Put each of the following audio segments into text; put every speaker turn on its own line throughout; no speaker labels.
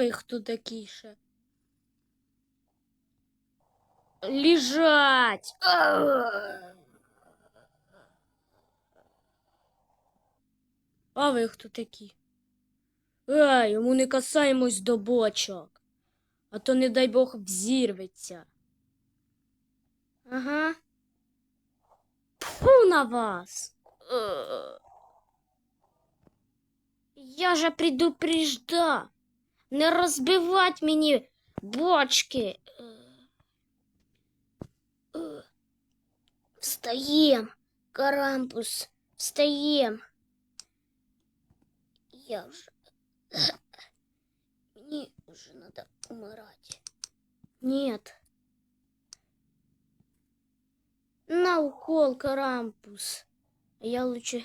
А ви хто такі ще? Лежать. А! Ви хто такі? Ей, йому не касаємось до бочок, а то, не дай Бог, взірветься. Ага. Фу на вас. Е. Я же предупрежда. Не розбивать мені бочки. Е. Е. Встаєм, Карампус, встаєм. Я вже... Мені вже надо умирать. Нет. На укол, Карампус. Я лучше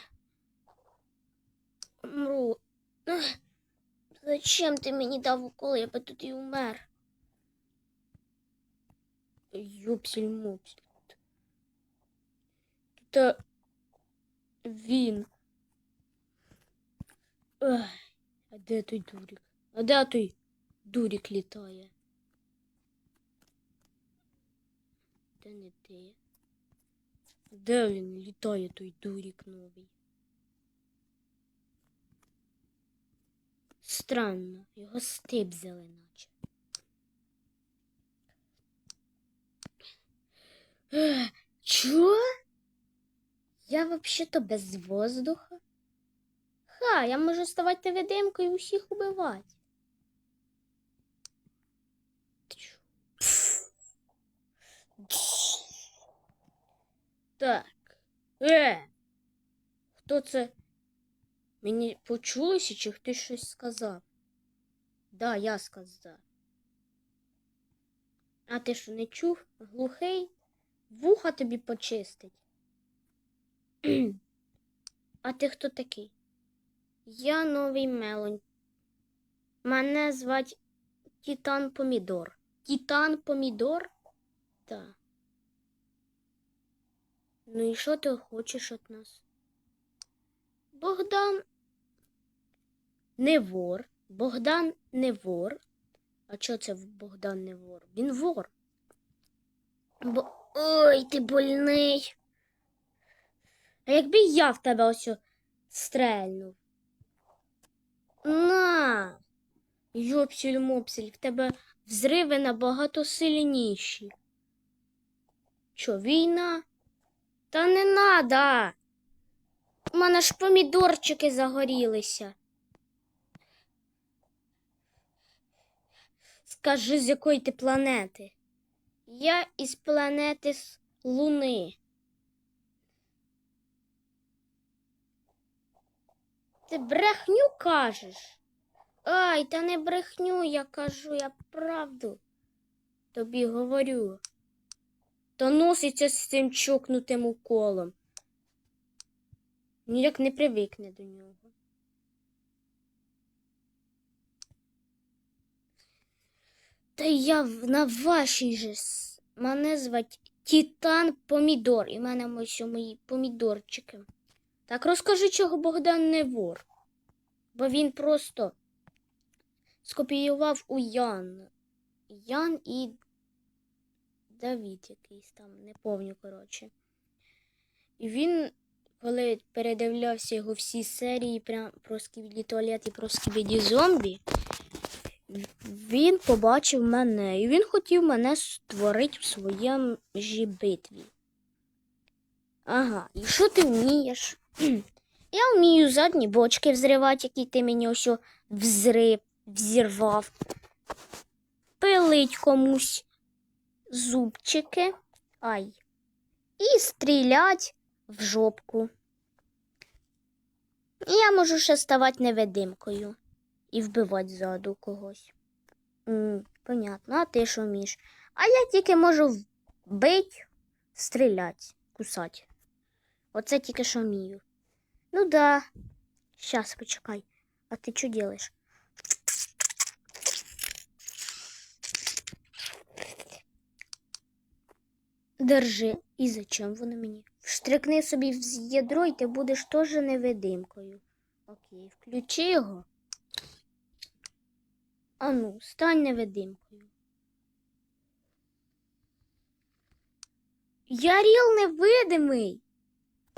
умру. Ах, Зачем ти мені дав укол? Я би тут і умер. Юпсель мупсель. Та він. Ах, а де той дурик? А де той дурик літає? Де не ти? Де він літає той дурик новий? Странно, його стибзили наче. Ех, Чо? Я вообще-то без воздуха? Ха, я можу ставати невидимкою і усіх убивати. Так. Е. Хто це? Мені почулося, чи хтось щось сказав? Да, я сказав. А ти що не чув? Глухий? Вуха тобі почистить. а ти хто такий? Я новий мелонь. Мене звать Титан Помідор. Титан Помідор? Так. Ну і що ти хочеш від нас? Богдан не вор. Богдан не вор. А чого це Богдан не вор? Він вор. Бо... Ой, ти больний. А якби я в тебе ось стрельнув? На. Йопсіль мопсіль, в тебе взриви набагато сильніші. Що, війна? Та не надо. У мене ж помідорчики загорілися. Скажи, з якої ти планети? Я із планети з Луни. Ти брехню кажеш? Ай, та не брехню, я кажу, я правду тобі говорю. То носиться з цим чокнутим уколом. Ніяк не привикне до нього. Та я на вашій же мене звать Титан Помідор, і в мене ось мої помідорчики. Так розкажи, чого Богдан не вор. Бо він просто скопіював у Ян. Ян і Давід якийсь там, не пам'ятаю, коротше. І він, коли передивлявся його всі серії прям про скібіді туалет і про скібіді зомбі, він побачив мене, і він хотів мене створити в своєму ж битві. Ага, і що ти вмієш? Я вмію задні бочки взривати, які ти мені ось взрив, взірвав. Пилить комусь зубчики. Ай. І стрілять в жопку. І я можу ще ставати невидимкою і вбивати ззаду когось. М, понятно, а ти що вмієш? А я тільки можу вбити, стріляти, кусати. Оце тільки що вмію. Ну да. Щас, почекай. А ти що робиш? Держи. І зачем воно мені? Вштрикни собі в ядро, і ти будеш теж невидимкою. Окей, включи його. Ану, стань невидимкою. Яріл невидимий.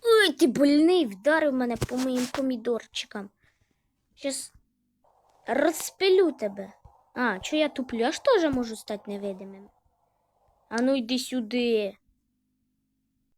Ой, ти больний, вдарив мене по моїм помідорчикам. Щас розпилю тебе. А, що я туплю? Я ж теж можу стати невидимим. Ану, йди сюди.